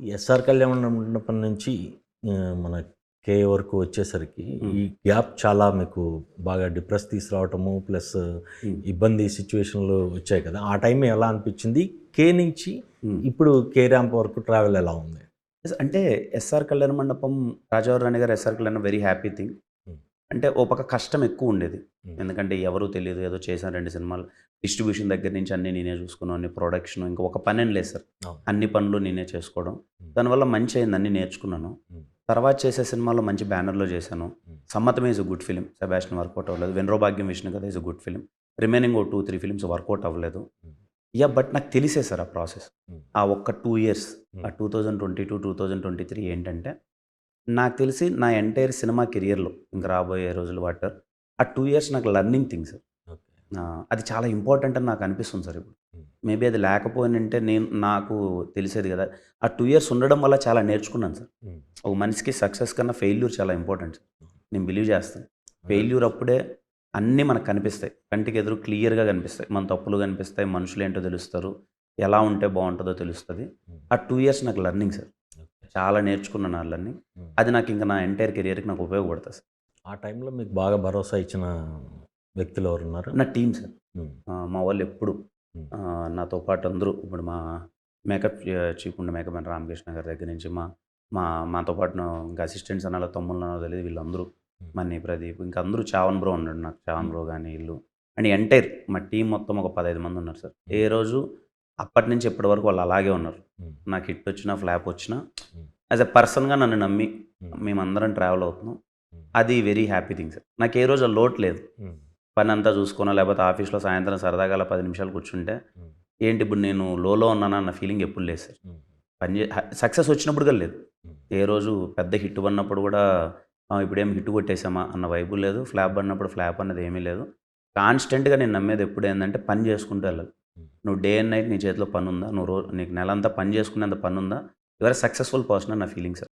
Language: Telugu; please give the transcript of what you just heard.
ఎస్ఆర్ కళ్యాణ మండపం నుంచి మన కే వరకు వచ్చేసరికి. ఈ గ్యాప్ చాలా మీకు బాగా డిప్రెస్ తీసుకురావటము ప్లస్. ఇబ్బంది సిచ్యువేషన్లు వచ్చాయి కదా ఆ టైం ఎలా అనిపించింది కే నుంచి. ఇప్పుడు కే ర్యాంప్ వరకు ట్రావెల్ ఎలా ఉంది అంటే ఎస్ఆర్ కళ్యాణ మండపం Rajavari Rani Garu SR Kalyan very happy thing. అంటే ఓ పక్క కష్టం ఎక్కువ ఉండేది. ఎందుకంటే ఎవరు తెలియదు ఏదో చేశాను రెండు సినిమాలు డిస్ట్రిబ్యూషన్ దగ్గర నుంచి అన్ని నేనే చూసుకున్నాను అన్ని ప్రొడక్షన్ ఇంకా ఒక పని లేదు సార్. అన్ని పనులు నేనే చేసుకోవడం. దానివల్ల మంచి అయింది అన్ని నేర్చుకున్నాను. తర్వాత చేసే సినిమాలో మంచి బ్యానర్లో చేశాను. Sammathame is good film Sebastian work out అవ్వలేదు వెన్రో భాగ్యం విష్ణు కదా is good film remaining oh two three films work out అవ్వలేదు. యా బట్ నాకు తెలిసే సార్ ఆ ప్రాసెస్. ఆ ఒక్క టూ ఇయర్స్. ఆ two thousand twenty two two thousand twenty three ఏంటంటే నాకు తెలిసి నా ఎంటైర్ సినిమా కెరియర్లో ఇంకా రాబోయే రోజులు వాటర్ ఆ టూ ఇయర్స్ నాకు లర్నింగ్ థింగ్ సార్. అది చాలా ఇంపార్టెంట్ అని నాకు అనిపిస్తుంది సార్ ఇప్పుడు. మేబీ అది లేకపోయినంటే నేను నాకు తెలిసేది కదా. ఆ టూ ఇయర్స్ ఉండడం వల్ల చాలా నేర్చుకున్నాను సార్. ఒక మనిషికి సక్సెస్ కన్నా ఫెయిల్యూర్ చాలా ఇంపార్టెంట్ సార్. నేను బిలీవ్ చేస్తాను. ఫెయిల్యూర్ అప్పుడే అన్నీ మనకు కనిపిస్తాయి. కంటికి ఎదురు క్లియర్గా కనిపిస్తాయి. మన తప్పులు కనిపిస్తాయి. మనుషులు ఏంటో తెలుస్తారు. ఎలా ఉంటే బాగుంటుందో తెలుస్తుంది. ఆ టూ ఇయర్స్ నాకు లర్నింగ్ సార్. చాలా నేర్చుకున్నాను Hmm. అది నాకు ఇంకా నా ఎంటైర్ కెరియర్కి నాకు ఉపయోగపడుతుంది సార్. ఆ టైంలో మీకు బాగా భరోసా ఇచ్చిన వ్యక్తులు ఎవరు ఉన్నారు నా టీం సార్. మా వాళ్ళు ఎప్పుడు. నాతో పాటు అందరూ ఇప్పుడు మా మేకప్ చీఫ్ ఉండే మేకప్ మ్యాన్ రామకృష్ణ గారి దగ్గర నుంచి మా మా మాతో పాటు ఇంకా అసిస్టెంట్స్ అనాలో తమ్ముళ్ళు తెలియదు. వీళ్ళందరూ. మన్ని ప్రదీప్ ఇంకా అందరూ చావన్ బ్రో ఉన్నాడు నాకు. చావన్ బ్రో కానీ వీళ్ళు. అండ్ ఎంటైర్ మా టీం మొత్తం ఒక పదహైదు మంది ఉన్నారు సార్. ఏ రోజు అప్పటి నుంచి ఇప్పటి వరకు వాళ్ళు అలాగే ఉన్నారు. నాకు హిట్ వచ్చినా ఫ్లాప్ వచ్చినా. యాజ్ ఎ పర్సన్గా నన్ను నమ్మి. మేమందరం ట్రావెల్ అవుతున్నాం. అది వెరీ హ్యాపీ థింగ్ సార్ నాకు ఏ రోజు ఆ లోటు లేదు. పని అంతా చూసుకోనో లేకపోతే ఆఫీస్లో సాయంత్రం సరదాగా అలా పది నిమిషాలు కూర్చుంటే. ఏంటి ఇప్పుడు నేను లోలో ఉన్నానా అన్న ఫీలింగ్ ఎప్పుడు లేదు సార్. పని చే సక్సెస్ వచ్చినప్పుడు కూడా లేదు. ఏ రోజు పెద్ద హిట్ పడినప్పుడు కూడా "ఆ, ఇప్పుడేం హిట్ కొట్టేసామా అన్న వైపు లేదు ఫ్లాప్ పడినప్పుడు ఫ్లాప్ అన్నది ఏమీ లేదు కాన్స్టెంట్గా నేను నమ్మేది ఎప్పుడు ఏంటంటే పని చేసుకుంటూ వెళ్ళాలి. నువ్వు డే అండ్ నైట్ నీ చేతిలో పని ఉందా నువ్వు రోజు నీకు నెల అంతా పని చేసుకునేంత పని ఉందా యువర్ సక్సెస్ఫుల్ పర్సన్ నా ఫీలింగ్ సార్